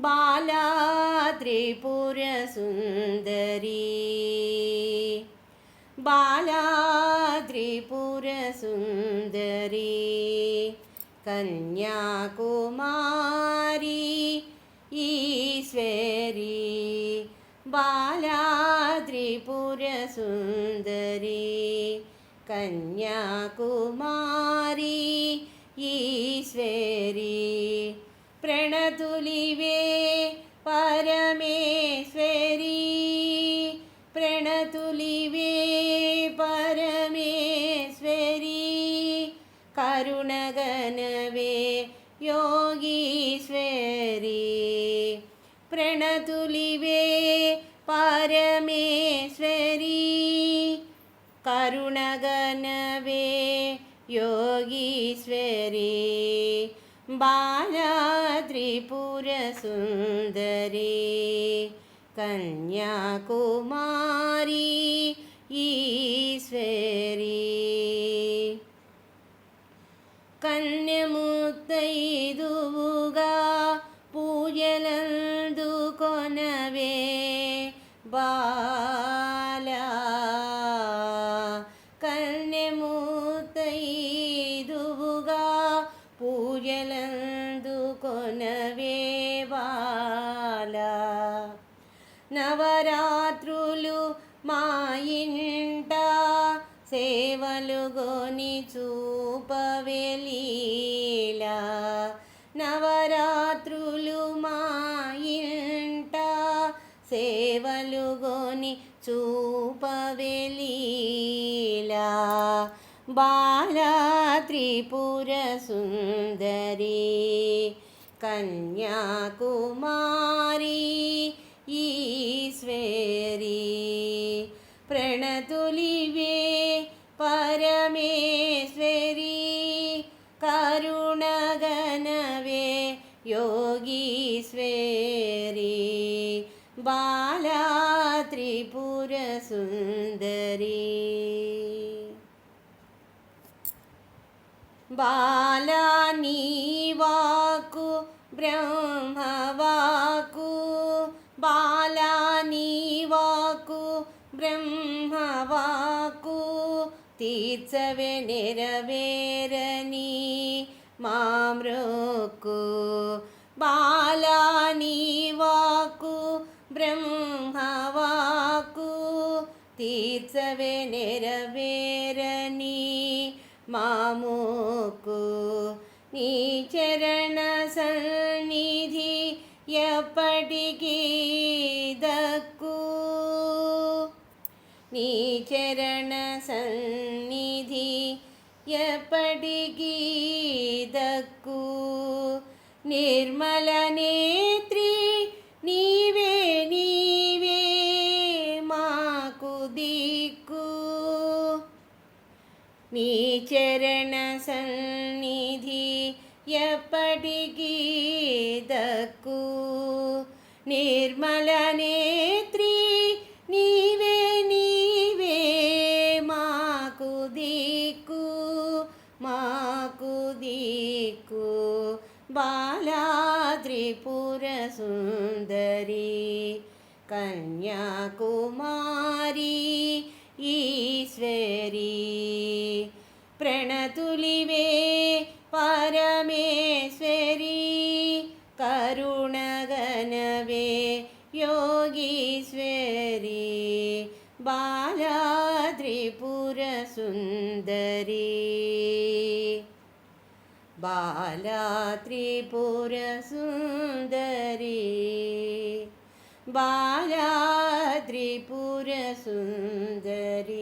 ബാലാ ത്രിപുരസുന്ദരി ബാലാ ത്രിപുരസുന്ദരി കന്യാകുമാരി ഈശ്വരി. ബാലാ ത്രിപുരസുന്ദരി കന്യാകുമാരി ഈശ്വരി. കരുണഗനവേ യോഗീശ്വരി. പ്രണതുലിവേ പരമേശ്വരി. കരുണഗനവേ യോഗീശ്വരി. ബാലാത്രിപുര സുന്ദരി കന്യാകുമാരി ഈശ്വരി కన్నెమూతైదువుగా పూజలందు కొనవేవాల. నవరాత్రులు మా ఇంట సేవలు గొని చూపవెలీలా. నవరాత్రులు మా ఇంట సేవలు గొని చూపవెలీ ബാല ബാലാത്രിപുരസുന്ദരി കന്യാകുമാരി ഈശ്വരി. പ്രണതുലിവേ പരമേശ്വരി കരുണഗനവേ യോഗീശ്വരി. ബാലാത്രിപുരസുന്ദരി. బాలానీవాకు బ్రహ్మవాకు బాలానీవాకు బ్రహ్మవాకు తీర్చవే నెరవేరని మామ్రోకు. బాలానీవాకు బ్రహ్మవాకు తీర్చవే నెరవే మామోకు నీ చరణ సన్నిధి ఎప్పటికీ దక్కు. నీ చరణ సన్నిధి ఎప్పటికీ దక్కు. నిర్మల నేత్రి నీవే నీవే మాకు దిక్కు. నీ చరణ సన్నిధి ఎప్పటికీ దక్కు నిర్మల నేత్రి నీవే నీవే మాకు దిక్కు మాకు దిక్కు. బాలా త్రిపుర సుందరి కన్యాకుమారి ഈശ്വരി. പ്രണതുലിവേ പരമേശ്വരി. കരുണഗനവേ യോഗീശ്വരി. ബാലാത്രിപുരസുന്ദരി. ബാലാത്രിപുരസുന്ദരി. ബാലാദ്രിപുരസുന്ദരി